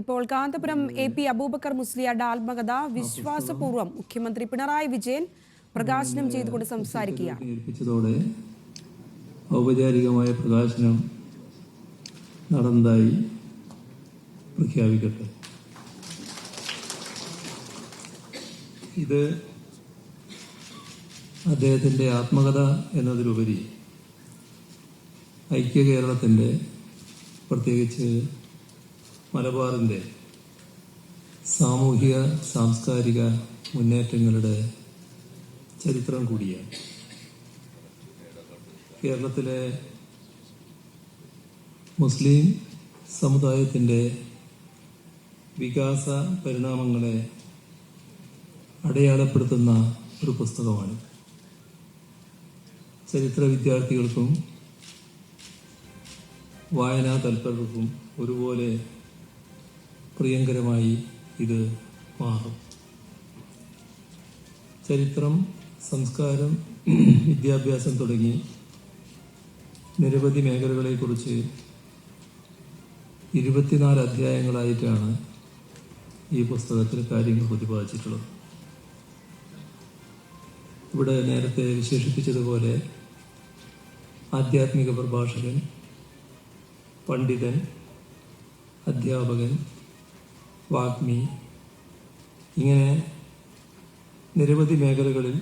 ഇപ്പോൾ Kanthapuram A P Aboobacker മുസ്ലിയാരുടെ ആത്മകഥ വിശ്വാസപൂർവം മുഖ്യമന്ത്രി പിണറായി വിജയൻ പ്രകാശനം ചെയ്തുകൊണ്ട് സംസാരിക്കുകയാണ്. ഔപചാരികമായ പ്രകാശനം നടന്നതായി പ്രഖ്യാപിക്കട്ടെ. ഇത് അദ്ദേഹത്തിന്റെ ആത്മകഥ എന്നതിലുപരി ഐക്യ കേരളത്തിന്റെ പ്രത്യേകിച്ച് മലബാറിന്റെ സാമൂഹിക സാംസ്കാരിക മുന്നേറ്റങ്ങളുടെ ചരിത്രം കൂടിയാണ്. കേരളത്തിലെ മുസ്ലിം സമുദായത്തിന്റെ വികാസ പരിണാമങ്ങളെ അടയാളപ്പെടുത്തുന്ന ഒരു പുസ്തകമാണ്. ചരിത്ര വിദ്യാർത്ഥികൾക്കും വായനാ തൽപരർക്കും ഒരുപോലെ പ്രിയങ്കരമായി ഇത് മാറും. ചരിത്രം സംസ്കാരം വിദ്യാഭ്യാസം തുടങ്ങി നിരവധി മേഖലകളെക്കുറിച്ച് ഇരുപത്തിനാല് അധ്യായങ്ങളായിട്ടാണ് ഈ പുസ്തകത്തിൽ കാര്യങ്ങൾ പ്രതിപാദിച്ചിട്ടുള്ളത്. ഇവിടെ നേരത്തെ വിശേഷിപ്പിച്ചതുപോലെ ആധ്യാത്മിക പ്രഭാഷകൻ പണ്ഡിതൻ അധ്യാപകൻ വാഗ്മി. ഇങ്ങനെ നിരവധി മേഖലകളിൽ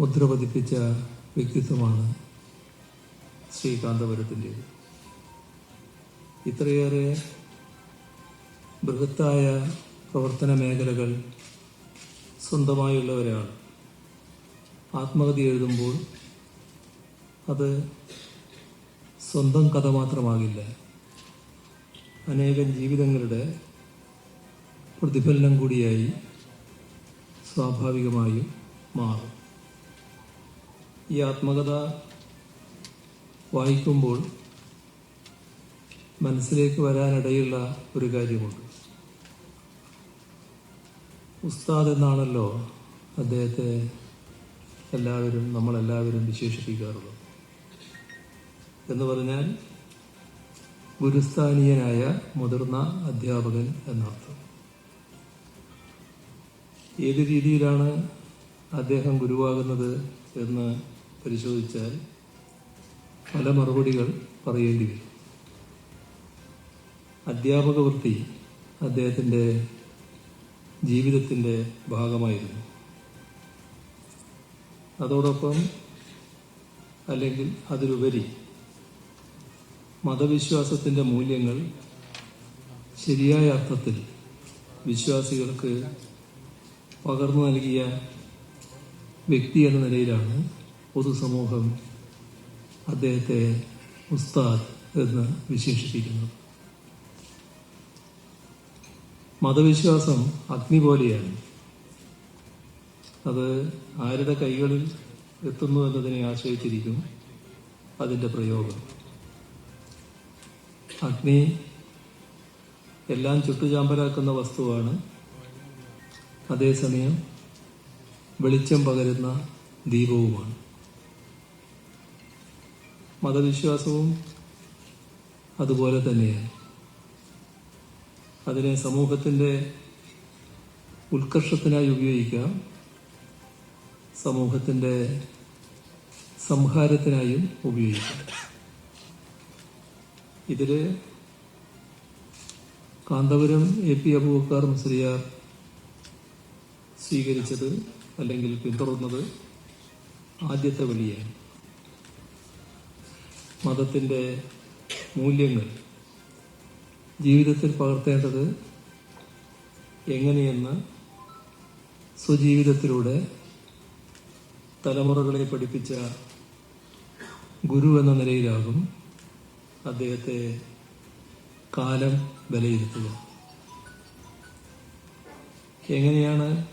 മുദ്ര പതിപ്പിച്ച വ്യക്തിത്വമാണ് ശ്രീകാന്തപുരത്തിന്റേത്. ഇത്രയേറെ ബൃഹത്തായ പ്രവർത്തന മേഖലകൾ സ്വന്തമായുള്ളവരാണ്. ആത്മകഥ എഴുതുമ്പോൾ അത് സ്വന്തം കഥ മാത്രമാകില്ല. അനേകം ജീവിതങ്ങളുടെ പ്രതിഫലനം കൂടിയായി സ്വാഭാവികമായും മാറും. ഈ ആത്മകഥ വായിക്കുമ്പോൾ മനസ്സിലേക്ക് വരാനിടയുള്ള ഒരു കാര്യമുണ്ട്. ഉസ്താദ് എന്നാണല്ലോ അദ്ദേഹത്തെ എല്ലാവരും നമ്മളെല്ലാവരും വിശേഷിപ്പിക്കാറുള്ളത്. എന്ന് പറഞ്ഞാൽ ഗുരുസ്ഥാനീയനായ മുതിർന്ന അധ്യാപകൻ എന്നർത്ഥം. ഏത് രീതിയിലാണ് അദ്ദേഹം ഗുരുവാകുന്നത് എന്ന് പരിശോധിച്ചാൽ പല മറുപടികൾ പറയേണ്ടി വരും. അധ്യാപക വൃത്തി അദ്ദേഹത്തിന്റെ ജീവിതത്തിന്റെ ഭാഗമായിരുന്നു. അതോടൊപ്പം അല്ലെങ്കിൽ അതിലുപരി മതവിശ്വാസത്തിന്റെ മൂല്യങ്ങൾ ശരിയായ അർത്ഥത്തിൽ വിശ്വാസികൾക്ക് പകർന്നു നൽകിയ വ്യക്തി എന്ന നിലയിലാണ് പൊതുസമൂഹം അദ്ദേഹത്തെ ഉസ്താദ് എന്ന് വിശേഷിപ്പിക്കുന്നത്. മതവിശ്വാസം അഗ്നി പോലെയാണ്. അത് ആരുടെ കൈകളിൽ എത്തുന്നു എന്നതിനെ ആശ്രയിച്ചിരിക്കും അതിന്റെ പ്രയോഗം. അഗ്നി എല്ലാം ചുട്ടുചാമ്പലാക്കുന്ന വസ്തുവാണ്. അതേസമയം വെളിച്ചം പകരുന്ന ദീപവുമാണ്. മതവിശ്വാസവും അതുപോലെ തന്നെയാണ്. അതിനെ സമൂഹത്തിന്റെ ഉത്കർഷത്തിനായി ഉപയോഗിക്കാം. സമൂഹത്തിന്റെ സംഹാരത്തിനായും ഉപയോഗിക്കാം. ഇതിൽ കാന്തപുരം എ പി അബൂബക്കർ മുസ്ലിയാർ സ്വീകരിച്ചത് അല്ലെങ്കിൽ പിന്തുടർന്നത് ആദ്യത്തെ വഴിയാണ് മതത്തിന്റെ മൂല്യങ്ങൾ. ജീവിതത്തിൽ പകർത്തേണ്ടത് എങ്ങനെയെന്ന് സ്വജീവിതത്തിലൂടെ തലമുറകളെ പഠിപ്പിച്ച ഗുരു എന്ന നിലയിലാകും അദ്ദേഹത്തെ കാലം വിലയിരുത്തുക. എങ്ങനെയാണ്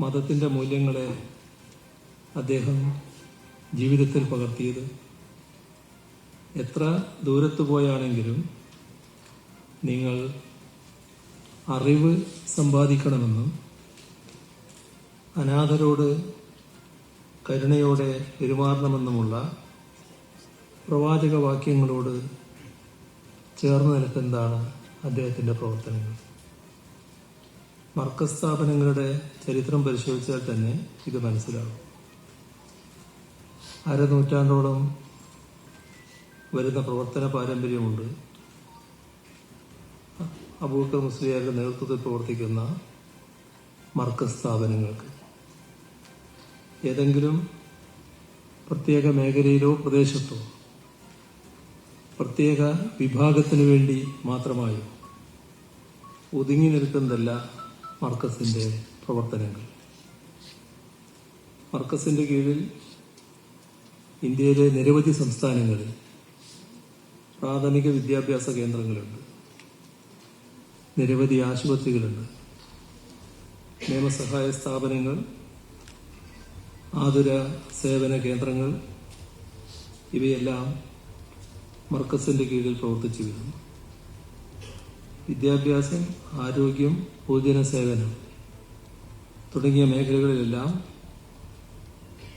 മതത്തിന്റെ മൂല്യങ്ങളെ അദ്ദേഹം ജീവിതത്തിൽ പകർത്തിയത്? എത്ര ദൂരത്ത് പോയാണെങ്കിലും നിങ്ങൾ അറിവ് സമ്പാദിക്കണമെന്നും അനാഥരോട് കരുണയോടെ പെരുമാറണമെന്നുമുള്ള പ്രവാചക വാക്യങ്ങളോട് ചേർന്ന് നിൽക്കുന്നതാണ് അദ്ദേഹത്തിന്റെ പ്രവർത്തനങ്ങൾ? മർക്കസ് സ്ഥാപനങ്ങളുടെ ചരിത്രം പരിശോധിച്ചാൽ തന്നെ ഇത് മനസ്സിലാകും. അരനൂറ്റാണ്ടോളം വരുന്ന പ്രവർത്തന പാരമ്പര്യമുണ്ട്. അബൂക്കർ മുസ്ലിയാരുടെ നേതൃത്വത്തിൽ പ്രവർത്തിക്കുന്ന മർക്കസ് സ്ഥാപനങ്ങൾക്ക്. ഏതെങ്കിലും പ്രത്യേക മേഖലയിലോ പ്രദേശത്തോ പ്രത്യേക വിഭാഗത്തിനു വേണ്ടി മാത്രമായി ഒതുങ്ങി നിൽക്കുന്നതല്ല മർക്കസിന്റെ പ്രവർത്തനങ്ങൾ. മർക്കസിന്റെ കീഴിൽ ഇന്ത്യയിലെ നിരവധി സംസ്ഥാനങ്ങളിൽ പ്രാഥമിക വിദ്യാഭ്യാസ കേന്ദ്രങ്ങളുണ്ട്. നിരവധി ആശുപത്രികളുണ്ട്. നിയമസഹായ സ്ഥാപനങ്ങൾ ആതുര സേവന കേന്ദ്രങ്ങൾ ഇവയെല്ലാം മർക്കസിന്റെ കീഴിൽ പ്രവർത്തിച്ചു വരുന്നു വിദ്യാഭ്യാസം ആരോഗ്യം പൊതുജന സേവനം തുടങ്ങിയ മേഖലകളിലെല്ലാം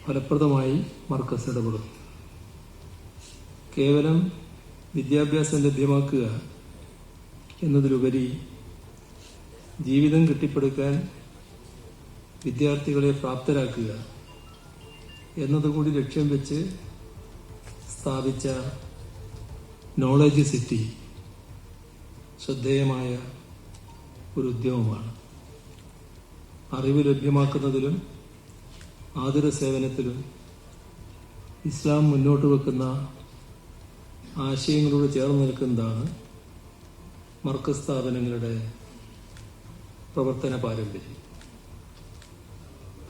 ഫലപ്രദമായി മർക്കസ് ഇടപെടുന്നു. കേവലം വിദ്യാഭ്യാസം ലഭ്യമാക്കുക എന്നതിലുപരി ജീവിതം കെട്ടിപ്പടുക്കാൻ വിദ്യാർത്ഥികളെ പ്രാപ്തരാക്കുക എന്നതുകൂടി ലക്ഷ്യം വെച്ച് സ്ഥാപിച്ച നോളജ് സിറ്റി ശ്രദ്ധേയമായ ഒരു ഉദ്യമമാണ്. അറിവ് ലഭ്യമാക്കുന്നതിലും ആതുര സേവനത്തിലും ഇസ്ലാം മുന്നോട്ട് വെക്കുന്ന ആശയങ്ങളോട് ചേർന്ന് നിൽക്കുന്നതാണ് മർക്കസ് സ്ഥാപനങ്ങളുടെ പ്രവർത്തന പാരമ്പര്യം.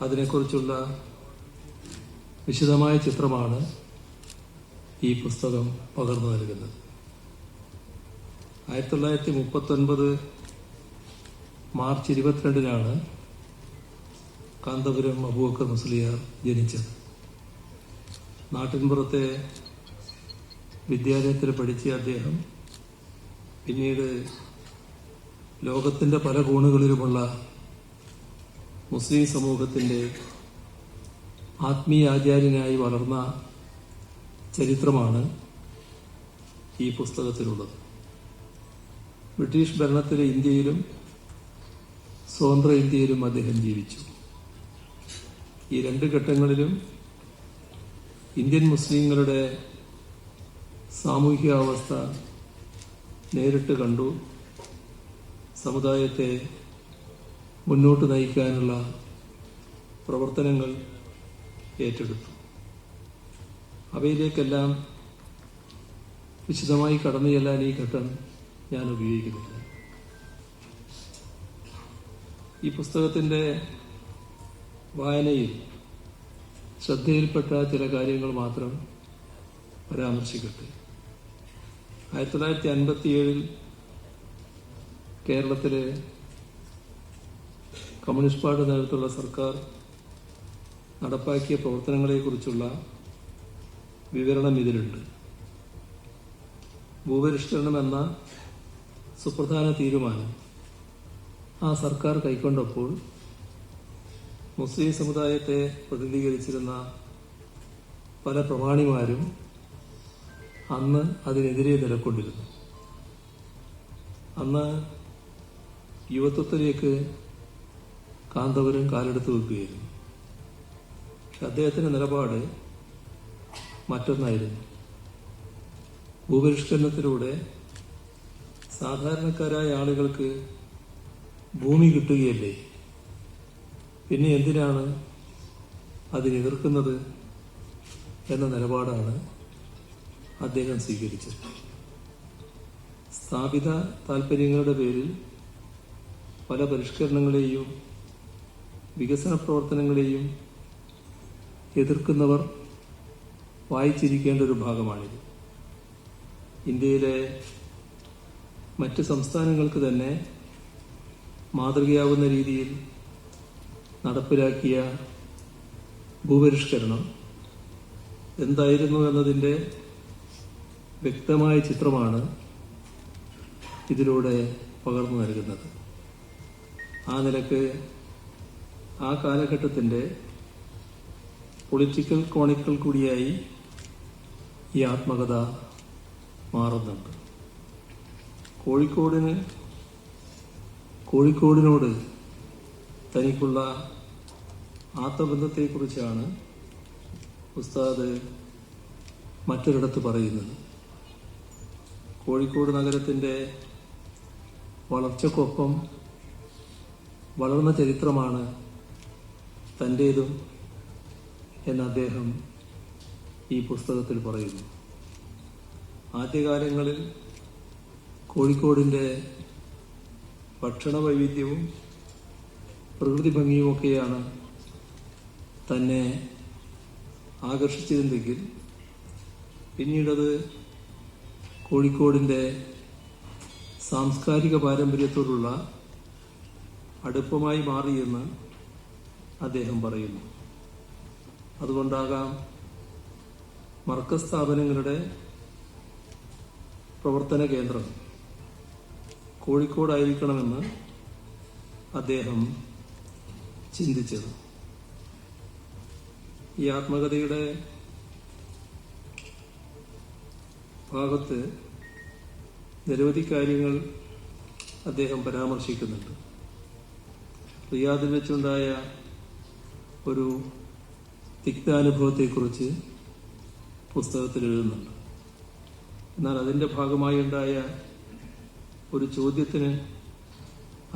അതിനെക്കുറിച്ചുള്ള വിശദമായ ചിത്രമാണ് ഈ പുസ്തകം പകർന്നു നൽകുന്നത്. ആയിരത്തി തൊള്ളായിരത്തി മുപ്പത്തി ഒൻപത് മാർച്ച് ഇരുപത്തിരണ്ടിനാണ് കാന്തപുരം അബൂബക്കർ മുസ്ലിയാർ ജനിച്ചത്. നാട്ടിൻപുറത്തെ വിദ്യാലയത്തിൽ പഠിച്ച അദ്ദേഹം പിന്നീട് ലോകത്തിന്റെ പല കോണുകളിലുമുള്ള മുസ്ലിം സമൂഹത്തിന്റെ ആത്മീയ ആചാര്യനായി വളർന്ന ചരിത്രമാണ് ഈ പുസ്തകത്തിലുള്ളത്. ബ്രിട്ടീഷ് ഭരണത്തിലെ ഇന്ത്യയിലും സ്വതന്ത്ര ഇന്ത്യയിലും അദ്ദേഹം ജീവിച്ചു. ഈ രണ്ട് ഘട്ടങ്ങളിലും ഇന്ത്യൻ മുസ്ലിങ്ങളുടെ സാമൂഹികാവസ്ഥ നേരിട്ട് കണ്ടു. സമുദായത്തെ മുന്നോട്ട് നയിക്കാനുള്ള പ്രവർത്തനങ്ങൾ ഏറ്റെടുത്തു. അവയിലേക്കെല്ലാം വിശദമായി കടന്നു ചെല്ലാൻ ഈ ഘട്ടം ഞാൻ ഉപയോഗിക്കുന്നില്ല ഈ പുസ്തകത്തിന്റെ വായനയിൽ ശ്രദ്ധയിൽപ്പെട്ട ചില കാര്യങ്ങൾ മാത്രം പരാമർശിക്കട്ടെ. ആയിരത്തി തൊള്ളായിരത്തി അൻപത്തിയേഴിൽ കേരളത്തിലെ കമ്മ്യൂണിസ്റ്റ് പാർട്ടി നേതൃത്വമുള്ള സർക്കാർ നടപ്പാക്കിയ പ്രവർത്തനങ്ങളെക്കുറിച്ചുള്ള വിവരണം ഇതിലുണ്ട്. ഭൂപരിഷ്കരണം എന്ന സുപ്രധാന തീരുമാനം. ആ സർക്കാർ കൈക്കൊണ്ടപ്പോൾ മുസ്ലിം സമുദായത്തെ പ്രതിനിധീകരിച്ചിരുന്ന പല പ്രമാണിമാരും അന്ന് അതിനെതിരെ നിലക്കൊണ്ടിരുന്നു. അന്ന് യുവത്വത്തിലേക്ക് കാന്തപുരം കാലെടുത്ത് വെക്കുകയായിരുന്നു. അദ്ദേഹത്തിന്റെ നിലപാട് മറ്റൊന്നായിരുന്നു. ഭൂപരിഷ്കരണത്തിലൂടെ സാധാരണക്കാരായ ആളുകൾക്ക് ഭൂമി കിട്ടുകയല്ലേ? പിന്നെ എന്തിനാണ് അതിനെതിർക്കുന്നത് എന്ന നിലപാടാണ് അദ്ദേഹം സ്വീകരിച്ചത്. സ്ഥാപിത താല്പര്യങ്ങളുടെ പേരിൽ പല പരിഷ്കരണങ്ങളെയും വികസന പ്രവർത്തനങ്ങളെയും എതിർക്കുന്നവർ വായിച്ചിരിക്കേണ്ട ഒരു ഭാഗമാണിത്. ഇന്ത്യയിലെ മറ്റ് സംസ്ഥാനങ്ങൾക്ക് തന്നെ മാതൃകയാവുന്ന രീതിയിൽ നടപ്പിലാക്കിയ ഭൂപരിഷ്കരണം എന്തായിരുന്നു എന്നതിന്റെ വ്യക്തമായ ചിത്രമാണ് ഇതിലൂടെ പകർന്നു നൽകുന്നത്. ആ നിലയ്ക്ക് ആ കാലഘട്ടത്തിന്റെ പൊളിറ്റിക്കൽ കോണിക്കൽ കൂടിയായി ഈ ആത്മകഥ മാറുന്നുണ്ട്. കോഴിക്കോടിന് കോഴിക്കോടിനോട് തനിക്കുള്ള ആത്മബന്ധത്തെക്കുറിച്ചാണ് ഉസ്താദ് മറ്റൊരിടത്ത് പറയുന്നത്. കോഴിക്കോട് നഗരത്തിന്റെ വളർച്ചക്കൊപ്പം വളർന്ന ചരിത്രമാണ് തന്റേതും എന്ന് അദ്ദേഹം ഈ പുസ്തകത്തിൽ പറയുന്നു. ആദ്യകാലങ്ങളിൽ കോഴിക്കോടിന്റെ ഭക്ഷണ വൈവിധ്യവും പ്രകൃതി ഭംഗിയുമൊക്കെയാണ് തന്നെ ആകർഷിച്ചിരുന്നെങ്കിൽ പിന്നീടത് കോഴിക്കോടിന്റെ സാംസ്കാരിക പാരമ്പര്യത്തോടുള്ള അടുപ്പമായി മാറിയെന്ന് അദ്ദേഹം പറയുന്നു. അതുകൊണ്ടാകാം മർക്കസ് സ്ഥാപനങ്ങളുടെ പ്രവർത്തന കേന്ദ്രം കോഴിക്കോടായിരിക്കണമെന്ന് അദ്ദേഹം ചിന്തിച്ചത്. ഈ ആത്മകഥയുടെ ഭാഗത്ത് നിരവധി കാര്യങ്ങൾ അദ്ദേഹം പരാമർശിക്കുന്നുണ്ട്. റിയാദിൽ വെച്ചുണ്ടായ ഒരു തിക്താനുഭവത്തെക്കുറിച്ച് പുസ്തകത്തിൽ എഴുതുന്നുണ്ട് എന്നാൽ അതിന്റെ ഭാഗമായി ഉണ്ടായ ഒരു ചോദ്യത്തിന്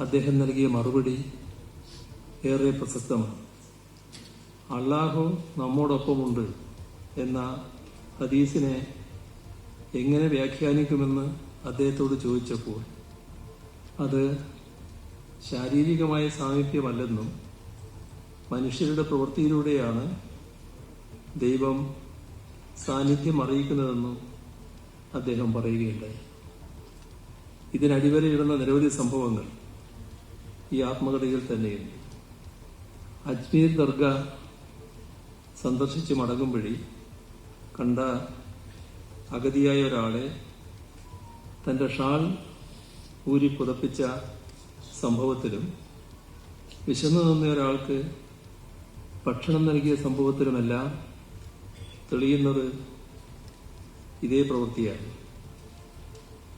അദ്ദേഹം നൽകിയ മറുപടി ഏറെ പ്രസക്തമാണ്. അള്ളാഹു നമ്മോടൊപ്പമുണ്ട് എന്ന ഹദീസിനെ എങ്ങനെ വ്യാഖ്യാനിക്കുമെന്ന് അദ്ദേഹത്തോട് ചോദിച്ചപ്പോൾ അത് ശാരീരികമായ സാമീപ്യമല്ലെന്നും മനുഷ്യരുടെ പ്രവൃത്തിയിലൂടെയാണ് ദൈവം സാന്നിധ്യം അറിയിക്കുന്നതെന്നും അദ്ദേഹം പറയുകയുണ്ടായി. ഇതിനടിവരയിടുന്ന നിരവധി സംഭവങ്ങൾ ഈ ആത്മകഥയിൽ തന്നെയുണ്ട്. അജ്മീർ ദർഗ സന്ദർശിച്ച് മടങ്ങുംവഴി കണ്ട അഗതിയായ ഒരാളെ തന്റെ ഷാൾ ഊരി പുതപ്പിച്ച സംഭവത്തിലും വിശന്നു നിന്ന ഒരാൾക്ക് ഭക്ഷണം നൽകിയ സംഭവത്തിലുമെല്ലാം തെളിയുന്നത് ഇതേ പ്രവൃത്തിയാണ്.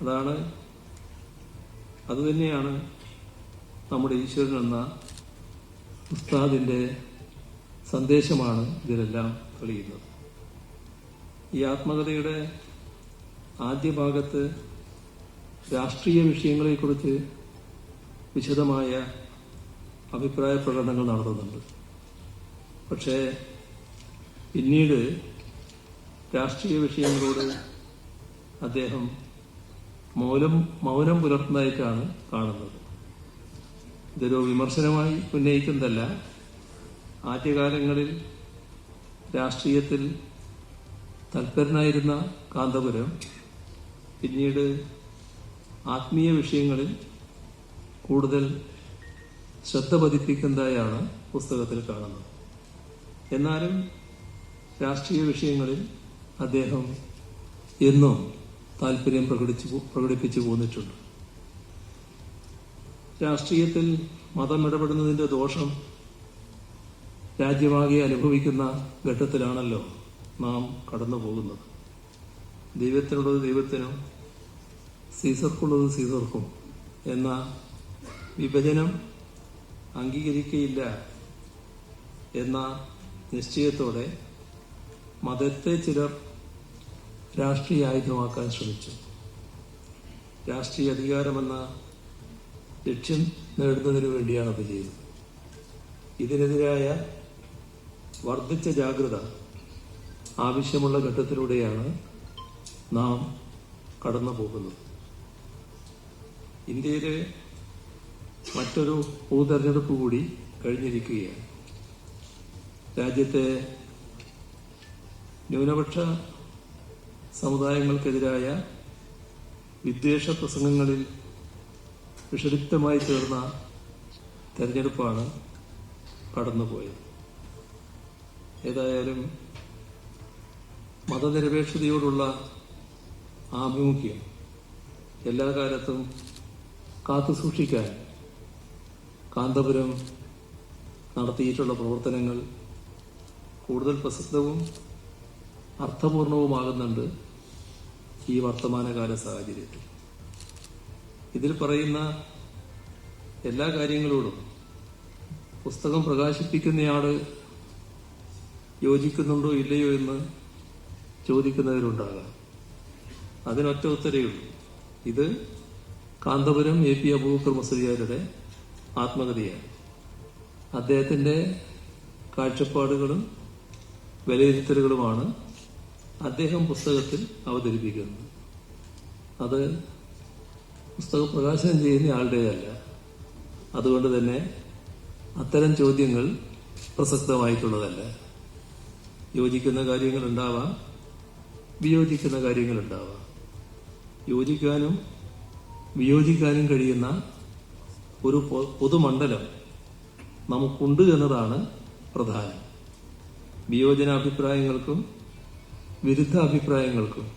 അതാണ് അതുതന്നെയാണ് നമ്മുടെ ഈശ്വരൻ എന്ന ഉസ്താദിന്റെ സന്ദേശമാണ് ഇതിലെല്ലാം തെളിയുന്നത്. ഈ ആത്മകഥയുടെ ആദ്യ ഭാഗത്ത് രാഷ്ട്രീയ വിഷയങ്ങളെക്കുറിച്ച് വിശദമായ അഭിപ്രായ പ്രകടനങ്ങൾ നടത്തുന്നുണ്ട്. പക്ഷേ പിന്നീട് രാഷ്ട്രീയ വിഷയങ്ങളോട് അദ്ദേഹം മൗനം മൗനം പുലർത്തുന്നതായിട്ടാണ് കാണുന്നത്. ഇതൊരു വിമർശനമായി ഉന്നയിക്കുന്നതല്ല. ആദ്യകാലങ്ങളിൽ രാഷ്ട്രീയത്തിൽ തൽപരനായിരുന്ന കാന്തപുരം പിന്നീട് ആത്മീയ വിഷയങ്ങളിൽ കൂടുതൽ ശ്രദ്ധ പതിപ്പിക്കുന്നതായാണ് പുസ്തകത്തിൽ കാണുന്നത്. എന്നാലും രാഷ്ട്രീയ വിഷയങ്ങളിൽ അദ്ദേഹം എന്നും താല്പര്യം പ്രകടിച്ചു പ്രകടിപ്പിച്ചു പോന്നിട്ടുണ്ട്. രാഷ്ട്രീയത്തിൽ മതം ഇടപെടുന്നതിന്റെ ദോഷം രാജ്യമാകെ അനുഭവിക്കുന്ന ഘട്ടത്തിലാണല്ലോ നാം കടന്നു പോകുന്നത് ദൈവത്തിനുള്ളത് ദൈവത്തിനും സീസർക്കുള്ളത് സീസർക്കും എന്ന വിഭജനം അംഗീകരിക്കയില്ല എന്ന നിശ്ചയത്തോടെ മതത്തെ ചിലർ രാഷ്ട്രീയ ആയുധമാക്കാൻ ശ്രമിച്ചു. രാഷ്ട്രീയ അധികാരമെന്ന ലക്ഷ്യം നേടുന്നതിനു വേണ്ടിയാണ് അത് ചെയ്തത്. ഇതിനെതിരായ വർദ്ധിച്ച ജാഗ്രത ആവശ്യമുള്ള ഘട്ടത്തിലൂടെയാണ് നാം കടന്നു പോകുന്നത് ഇന്ത്യയിലെ മറ്റൊരു പൊതുതെരഞ്ഞെടുപ്പ് കൂടി കഴിഞ്ഞിരിക്കുകയാണ്. രാജ്യത്തെ ന്യൂനപക്ഷ സമുദായങ്ങൾക്കെതിരായ വിദ്വേഷ പ്രസംഗങ്ങളിൽ വിഷലിപ്തമായി തീർന്ന തെരഞ്ഞെടുപ്പാണ് കടന്നുപോയത്. ഏതായാലും മതനിരപേക്ഷതയോടുള്ള ആഭിമുഖ്യം എല്ലാ കാലത്തും കാത്തുസൂക്ഷിക്കാൻ കാന്തപുരം നടത്തിയിട്ടുള്ള പ്രവർത്തനങ്ങൾ കൂടുതൽ പ്രസക്തവും അർത്ഥപൂർണവുമാകുന്നുണ്ട്. ഈ വർത്തമാനകാല സാഹചര്യത്തിൽ. ഇതിൽ പറയുന്ന എല്ലാ കാര്യങ്ങളോടും പുസ്തകം പ്രകാശിപ്പിക്കുന്നയാൾ യോജിക്കുന്നുണ്ടോ ഇല്ലയോ എന്ന് ചോദിക്കുന്നവരുണ്ടാകാം. അതിനൊറ്റ ഉത്തരയുള്ളൂ ഇത് കാന്തപുരം എ പി അബൂബക്കർ മുസ്ലിയാരുടെ ആത്മകഥയാണ്. അദ്ദേഹത്തിന്റെ കാഴ്ചപ്പാടുകളും വിലയിരുത്തലുകളുമാണ് അദ്ദേഹം പുസ്തകത്തിൽ അവതരിപ്പിക്കുന്നു. അത് പുസ്തക പ്രകാശനം ചെയ്യുന്ന ആളുടേതല്ല അതുകൊണ്ട് തന്നെ അത്തരം ചോദ്യങ്ങൾ പ്രസക്തമായിട്ടുള്ളതല്ല. യോജിക്കുന്ന കാര്യങ്ങൾ ഉണ്ടാവാം വിയോജിക്കുന്ന കാര്യങ്ങൾ ഉണ്ടാവാം. യോജിക്കാനും വിയോജിക്കാനും കഴിയുന്ന ഒരു പൊതുമണ്ഡലം നമുക്കുണ്ട് എന്നതാണ് പ്രധാനം. വിയോജനാഭിപ്രായങ്ങൾക്കും വിരുദ്ധ അഭിപ്രായങ്ങൾക്കും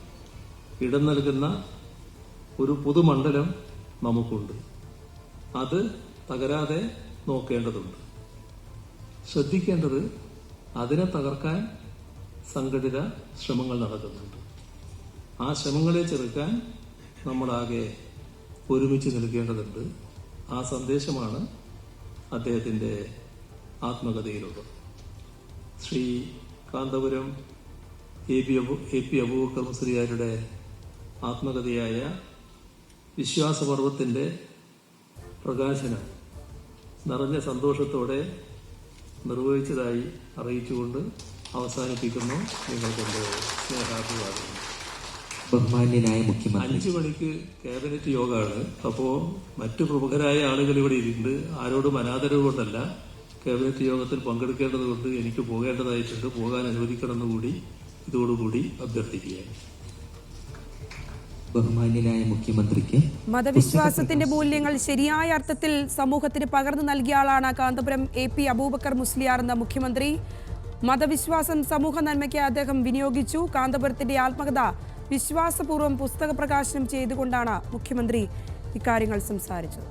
ഇടം നൽകുന്ന ഒരു പൊതുമണ്ഡലം നമുക്കുണ്ട്. അത് തകരാതെ നോക്കേണ്ടതുണ്ട്. ശ്രദ്ധിക്കേണ്ടത് അതിനെ തകർക്കാൻ സംഘടിത ശ്രമങ്ങൾ നടക്കുന്നുണ്ട്. ആ ശ്രമങ്ങളെ ചെറുക്കാൻ നമ്മളാകെ ഒരുമിച്ച് നിൽക്കേണ്ടതുണ്ട്. ആ സന്ദേശമാണ് അദ്ദേഹത്തിന്റെ ആത്മകഥയിലുള്ളത്. Sri Kanthapuram A P Abu A P Aboobacker മുസ്ലിയാരുടെ ആത്മകഥയായ വിശ്വാസപർവത്തിന്റെ പ്രകാശനം നിറഞ്ഞ സന്തോഷത്തോടെ നിർവഹിച്ചതായി അറിയിച്ചുകൊണ്ട് അവസാനിപ്പിക്കുന്നു നിങ്ങൾക്കെന്റെ സ്നേഹാഭിവാദം ബഹുമാന്യനായ മുഖ്യമന്ത്രി. അഞ്ചു മണിക്ക് ക്യാബിനറ്റ് യോഗമാണ് അപ്പോ മറ്റു പ്രമുഖരായ ആളുകൾ ഇവിടെ ഇരിക്കുന്നുണ്ട്. ആരോടും അനാദരവ് കൊണ്ടല്ല ക്യാബിനറ്റ് യോഗത്തിൽ പങ്കെടുക്കേണ്ടതുകൊണ്ട് എനിക്ക് പോകേണ്ടതായിട്ടുണ്ട്. പോകാൻ അനുവദിക്കണമെന്ന് കൂടി ഇതോടുകൂടി അഭ്യർത്ഥിക്കുകയാണ്. ബഹുമാന്യനായ മുഖ്യമന്ത്രിക്ക് മതവിശ്വാസത്തിന്റെ മൂല്യങ്ങൾ ശരിയായ അർത്ഥത്തിൽ സമൂഹത്തിന് പകർന്നു നൽകിയ ആളാണ് കാന്തപുരം എ പി അബൂബക്കർ മുസ്ലിയാർ എന്ന മുഖ്യമന്ത്രി. മതവിശ്വാസം സമൂഹ നന്മയ്ക്ക് അദ്ദേഹം വിനിയോഗിച്ചു. കാന്തപുരത്തിന്റെ ആത്മകഥ വിശ്വാസപൂർവം പുസ്തക പ്രകാശനം ചെയ്തുകൊണ്ടാണ് മുഖ്യമന്ത്രി ഇക്കാര്യങ്ങൾ സംസാരിച്ചത്.